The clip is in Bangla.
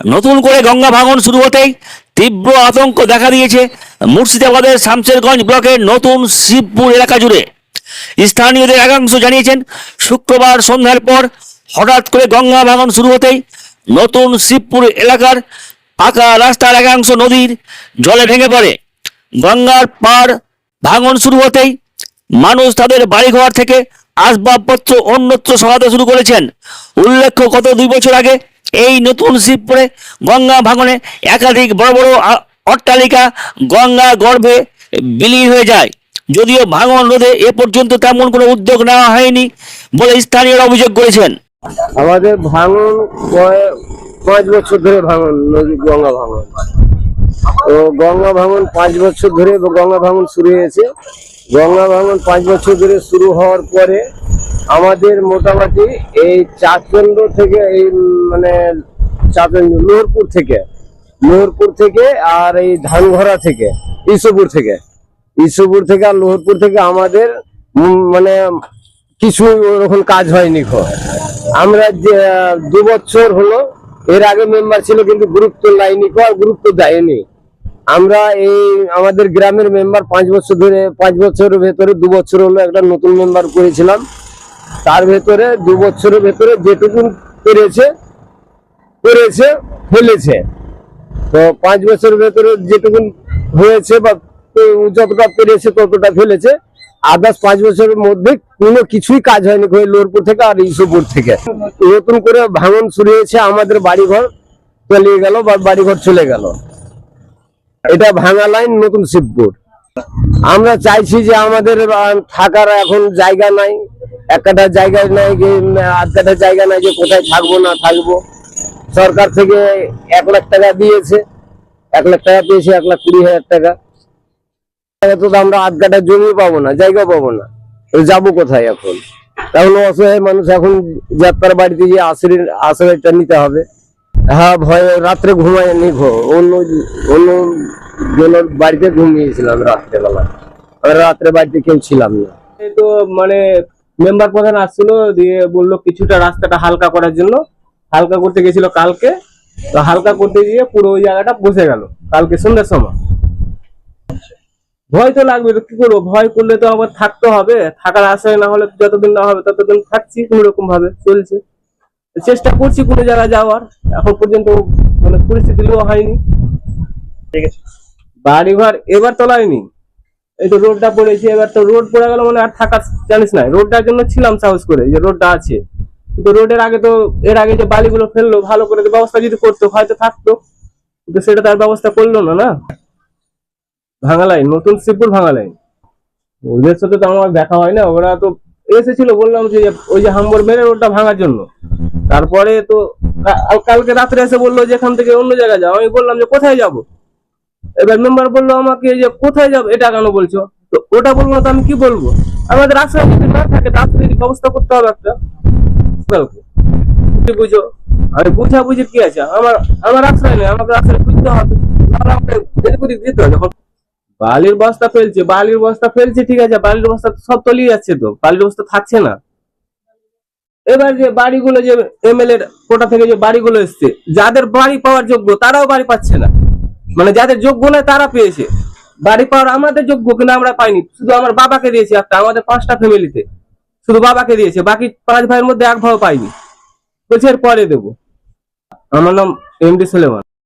নতুন করে গঙ্গা ভাঙন শুরু হতেই তীব্র আতঙ্ক দেখা দিয়েছে মুর্শিদাবাদের শামশেরগঞ্জ ব্লকের নতুন শিবপুর এলাকা জুড়ে। স্থানীয়দের একাংশ জানিয়েছেন, শুক্রবার সন্ধ্যার পর হঠাৎ করে গঙ্গা ভাঙন শুরু হতেই নতুন শিবপুর এলাকার পাকা রাস্তার একাংশ নদীর জলে ভেঙে পড়ে। গঙ্গার পাড় ভাঙন শুরু হতেই মানুষ তাদের বাড়িঘর থেকে আসবাবপত্র অন্যত্র সরাতে শুরু করেছেন। উল্লেখ্য, গত দুই বছর আগে এই নতুন শিবপুরে গঙ্গা ভাঙনে একাধিক বড় বড় অট্টালিকা গঙ্গা গর্ভে বিলীন হয়ে যায়। যদিও ভাঙন রোধে এ পর্যন্ত তেমন কোনো উদ্যোগ নেওয়া হয়নি বলে স্থানীয়রা অভিযোগ করেছেন। আমাদের ভাঙন পাঁচ বছর ধরে ভাঙন নদী গঙ্গা ভাঙন? তো গঙ্গা ভাঙন পাঁচ বছর ধরে গঙ্গা ভাঙন শুরু হয়েছে। গঙ্গা ভাঙন পাঁচ বছর ধরে শুরু হওয়ার পরে আমাদের মোটামুটি এই চাঁদচন্দ্র থেকে এই মানে চাঁদচন্দ্র লোহরপুর থেকে লোহরপুর থেকে আর এই ধানঘরা থেকে ইসুপুর থেকে। ইসুপুর থেকে আর লোহরপুর থেকে আমাদের মানে কিছু ওরকম কাজ হয়নি আমরা যে, দু বছর হলো, এর আগে মেম্বার ছিল কিন্তু গুরুত্ব লাইনি আর গুরুত্ব দেয়নি আমরা এই, আমাদের গ্রামের মেম্বার পাঁচ বছর ধরে, পাঁচ বছরের ভেতরে দু বছর হলো একটা নতুন মেম্বার করেছিলাম। তার ভেতরে দু বছরের ভেতরে যেটুকুন পেরেছে করেছে ফেলেছে। তো পাঁচ বছরের ভেতরে যেটুকুন হয়েছে বা যতটা পেরেছে ততটা ফেলেছে। আদার্স পাঁচ বছরের মধ্যে কোনো কিছুই কাজ হয়নি লোরপুর থেকে আর ইসুপুর থেকে। নতুন করে ভাঙন শুরু হয়েছে, আমাদের বাড়িঘর চলে গেল বা বাড়িঘর চলে গেল। এটা ভাঙা লাইন, নতুন শিবপুর। আমরা চাইছি যে আমাদের থাকার এখন জায়গা নাই। এক কাঠা জায়গা নাই যে উম, আধ কাঠা জায়গা নাই যে কোথায় থাকব না থাকব। সরকার থেকে এক লাখ টাকা দিয়েছে। এক লাখ টাকা পেয়েছে এক লাখ কুড়ি হাজার টাকা। তো আমরা আধ কাঠা জমি পাবো না জায়গা পাবো না। যাব কোথায় এখন? এখন অসহায় মানুষ এখন যাত্রার বাড়িতে গিয়ে আশ্রয় আশ্রয়টা নিতে হবে। হ্যাঁ ভয় রাত্রে ঘুমায় নি ঘো। অন্য অন্য জনের বাড়িতে ঘুমিয়েছিলাম রাত্রেবেলা। রাত্রে বাড়িতে কেউ ছিলাম না। তো মানে মেম্বার প্রধান আসছিল দিয়ে বলল কিছুটা রাস্তাটা হালকা করার জন্য। হালকা করতে গেছিল কালকে। তো হালকা করতে গিয়ে পুরো ওই জায়গাটা বসে গেল। কালকে সন্ধ্যার সময়। ভয় তো লাগবে কি করব? ভয় করলে তো আবার থাকতে হবে। থাকার আশায় না হলে যতদিন না হবে ততদিন থাকছি কোনো রকম ভাবে চলছে চেষ্টা করছি কোনো জায়গায় যাওয়ার। এখন পর্যন্ত মানে পরিস্থিতি হয়নি। ঠিক আছে। বাড়ি ঘর এবার তোলায়নি এই তো রোডটা পড়েছে, এবার তো রোড পড়ে গেল মানে আর থাকার জানিস না রোডটার জন্য ছিলাম সাহস করে যে রোডটা আছে। কিন্তু রোডের আগে তো, এর আগে যে বালিগুলো ফেলল, ভালো করে ব্যবস্থা যদি করতো, হয়তো থাকতো। কিন্তু সেটা তার ব্যবস্থা করল না না? ভাঙালাই নতুন শিবপুর ভাঙালাই ওদের সাথে তো আমার দেখা হয় না, ওরা তো এসেছিল, বললাম যে ওই যে হাম্বর মেরে রোডটা ভাঙার জন্য। তারপরে তো কালকে রাত্রে এসে বলল যে এখান থেকে অন্য জায়গায় যাও। আমি বললাম যে কোথায় যাব? এবার মেম্বার বলল আমাকে যে, কোথায় যাব? এটা কেন বলছো? তো ওটা বলব না তো আমি কি বলব? আমাদের আশ্রয় যদি না থাকে, তার ব্যবস্থা করতে হবে একটা। বুঝো? আমি বুঝা বুঝি কি আছে? আমার আমার আশ্রয় নেই, আমাকে আশ্রয় বুঝতে হবে। ওদিক হবে বালির বস্তা ফেলছে, বালির বস্তা ফেলছে, ঠিক আছে, বালির বস্তা সব তলিয়ে যাচ্ছে তো, বালির বস্তা থাকছে না। এবার যে বাড়িগুলো যে এমএলএ কোটা থেকে যে বাড়িগুলো এসছে, যাদের বাড়ি পাওয়ার যোগ্য, তারাও বাড়ি পাচ্ছে না। মানে যাদের যোগ্য নয় তারা পেয়েছে। বাড়ি পাওয়ার আমাদের যোগ্য কিন্তু আমরা পাইনি। শুধু আমার বাবাকে দিয়েছি একটা, আমাদের পাঁচটা ফ্যামিলিতে শুধু বাবাকে দিয়েছে, বাকি পাঁচ ভাইয়ের মধ্যে এক ভাও পাইনি। বলছে এর পরে দেবো। আমার নাম এম ডি সুলেমান